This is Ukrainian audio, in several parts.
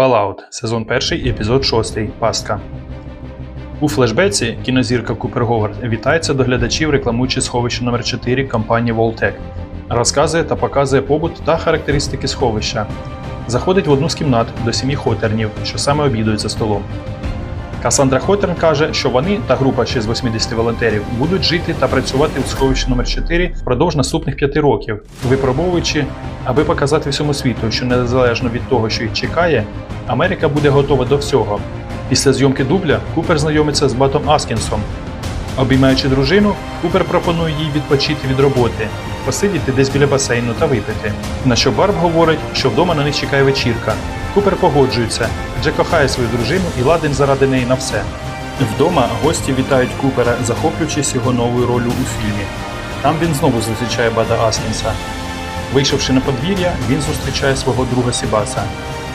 Fallout, сезон 1, епізод 6. Пастка. У флешбеці кінозірка Купер Говард вітається до глядачів, рекламуючи сховище номер 4 компанії Voltec. Розказує та показує побут та характеристики сховища. Заходить в одну з кімнат до сім'ї Хотернів, що саме обідують за столом. Касандра Хотерн каже, що вони та група ще з 80 волонтерів будуть жити та працювати у сховищі номер 4 впродовж наступних 5 років, випробовуючи, аби показати всьому світу, що незалежно від того, що їх чекає, Америка буде готова до всього. Після зйомки дубля Купер знайомиться з Батом Аскінсом. Обіймаючи дружину, Купер пропонує їй відпочити від роботи, посидіти десь біля басейну та випити. На що Барб говорить, що вдома на них чекає вечірка. Купер погоджується, адже кохає свою дружину і ладен заради неї на все. Вдома гості вітають Купера, захоплюючись його новою ролью у фільмі. Там він знову зустрічає Бада Аскінса. Вийшовши на подвір'я, він зустрічає свого друга Сібаса.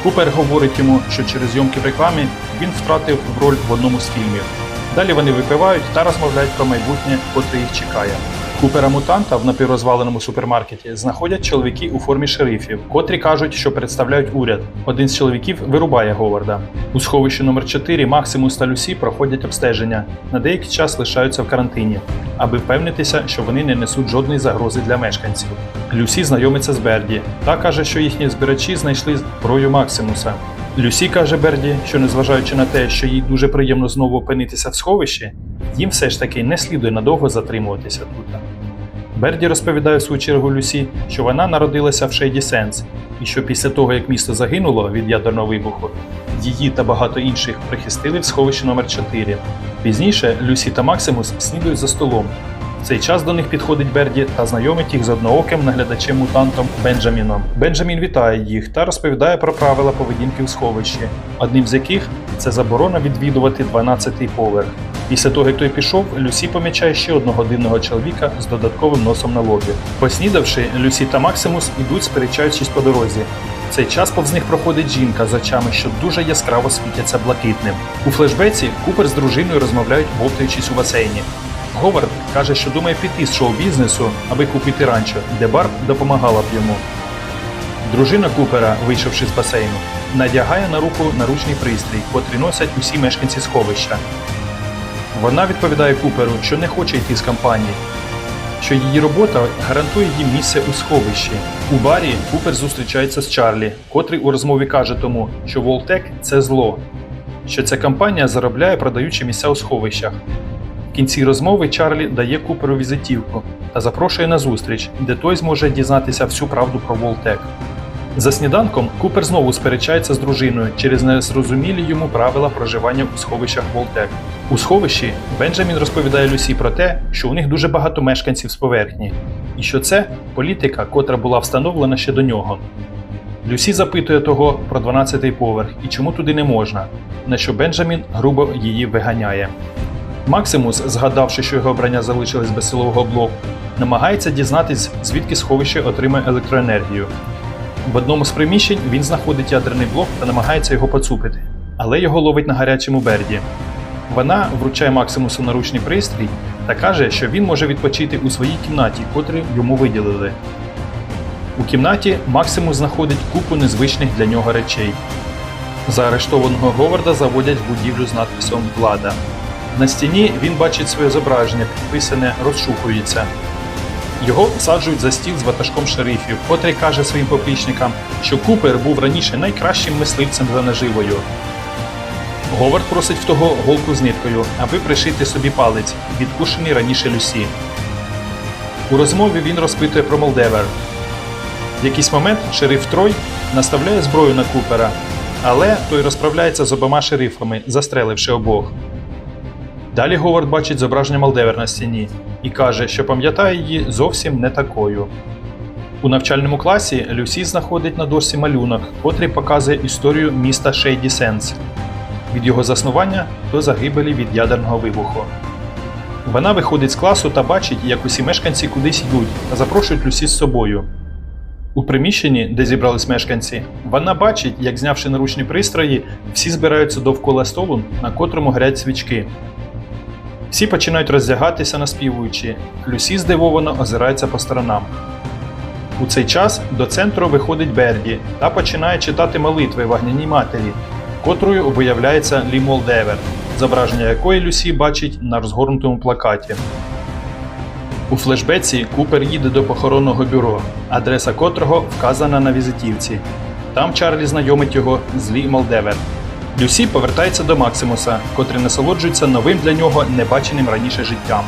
Купер говорить йому, що через зйомки в рекламі він втратив роль в одному з фільмів. Далі вони випивають та розмовляють про майбутнє, котре їх чекає. Купера мутанта в напіврозваленому супермаркеті знаходять чоловіки у формі шерифів, котрі кажуть, що представляють уряд. Один з чоловіків вирубає Говарда. У сховищі номер 4 Максимус та Люсі проходять обстеження. На деякий час лишаються в карантині, аби впевнитися, що вони не несуть жодної загрози для мешканців. Люсі знайомиться з Берді та каже, що їхні збирачі знайшли зброю Максимуса. Люсі каже Берді, що незважаючи на те, що їй дуже приємно знову опинитися в сховищі, їм все ж таки не слідує надовго затримуватися тут. Берді розповідає в свою чергу Люсі, що вона народилася в Шейді Сенс, і що після того, як місто загинуло від ядерного вибуху, її та багато інших прихистили в сховищі номер 4 Пізніше Люсі та Максимус снідують за столом. В цей час до них підходить Берді та знайомить їх з однооким наглядачем-мутантом Бенджаміном. Бенджамін вітає їх та розповідає про правила поведінки в сховищі, одним з яких це заборона відвідувати 12-й поверх. Після того, як той пішов, Люсі помічає ще одного дивного чоловіка з додатковим носом на лобі. Поснідавши, Люсі та Максимус ідуть, сперечаючись по дорозі. В цей час повз них проходить жінка з очами, що дуже яскраво світяться блакитним. У флешбеці Купер з дружиною розмовляють, бовтаючись у басейні. Говард каже, що думає піти з шоу-бізнесу, аби купити ранчо, де Барб допомагала б йому. Дружина Купера, вийшовши з басейну, надягає на руку наручний пристрій, котрий носять усі мешканці сховища. Вона відповідає Куперу, що не хоче йти з компанії, що її робота гарантує їм місце у сховищі. У барі Купер зустрічається з Чарлі, котрий у розмові каже тому, що Волтек це зло, що ця компанія заробляє, продаючи місця у сховищах. В кінці розмови Чарлі дає Куперу візитівку та запрошує на зустріч, де той зможе дізнатися всю правду про Волтек. За сніданком Купер знову сперечається з дружиною через незрозумілі йому правила проживання у сховищах Волтек. У сховищі Бенджамін розповідає Люсі про те, що у них дуже багато мешканців з поверхні, і що це політика, котра була встановлена ще до нього. Люсі запитує того про 12-й поверх і чому туди не можна, на що Бенджамін грубо її виганяє. Максимус, згадавши, що його обрання залишилось без силового блоку, намагається дізнатись, звідки сховище отримає електроенергію. В одному з приміщень він знаходить ядерний блок та намагається його поцупити, але його ловить на гарячому берді. Вона вручає Максимусу наручний пристрій та каже, що він може відпочити у своїй кімнаті, котру йому виділили. У кімнаті Максимус знаходить купу незвичних для нього речей. Заарештованого Говарда заводять в будівлю з надписом Влада. На стіні він бачить своє зображення, підписане Розшукується. Його саджують за стіл з ватажком шерифів, котрий каже своїм поплічникам, що Купер був раніше найкращим мисливцем за наживою. Говард просить в того голку з ниткою, аби пришити собі палець, відкушений раніше Люсі. У розмові він розпитує про Молдевер. В якийсь момент шериф Трой наставляє зброю на Купера, але той розправляється з обома шерифами, застреливши обох. Далі Говард бачить зображення Молдевер на стіні і каже, що пам'ятає її зовсім не такою. У навчальному класі Люсі знаходить на дошці малюнок, котрий показує історію міста Шейді Сенс від його заснування до загибелі від ядерного вибуху. Вона виходить з класу та бачить, як усі мешканці кудись йдуть та запрошують Люсі з собою. У приміщенні, де зібрались мешканці, вона бачить, як знявши наручні пристрої, всі збираються довкола столу, на котрому горять свічки. Всі починають роздягатися, наспівуючи. Люсі здивовано озирається по сторонам. У цей час до центру виходить Берді та починає читати молитви вогняній матері, котрою виявляється Лі Молдевер, зображення якої Люсі бачить на розгорнутому плакаті. У флешбеці Купер їде до похоронного бюро, адреса котрого вказана на візитівці. Там Чарлі знайомить його з Лі Молдевер. Люсі повертається до Максимуса, котрий насолоджується новим для нього небаченим раніше життям.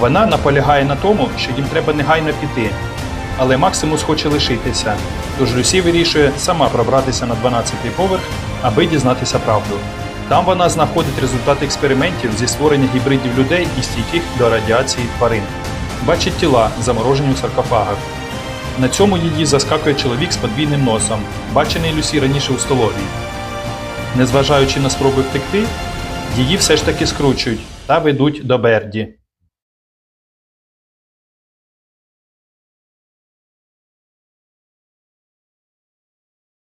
Вона наполягає на тому, що їм треба негайно піти. Але Максимус хоче лишитися, тож Люсі вирішує сама пробратися на 12-й поверх, аби дізнатися правду. Там вона знаходить результати експериментів зі створення гібридів людей і стійких до радіації тварин. Бачить тіла, заморожені у саркофагах. На цьому її заскакує чоловік з подвійним носом, бачений Люсі раніше у столовій. Незважаючи на спроби втекти, її все ж таки скручують та ведуть до Берді.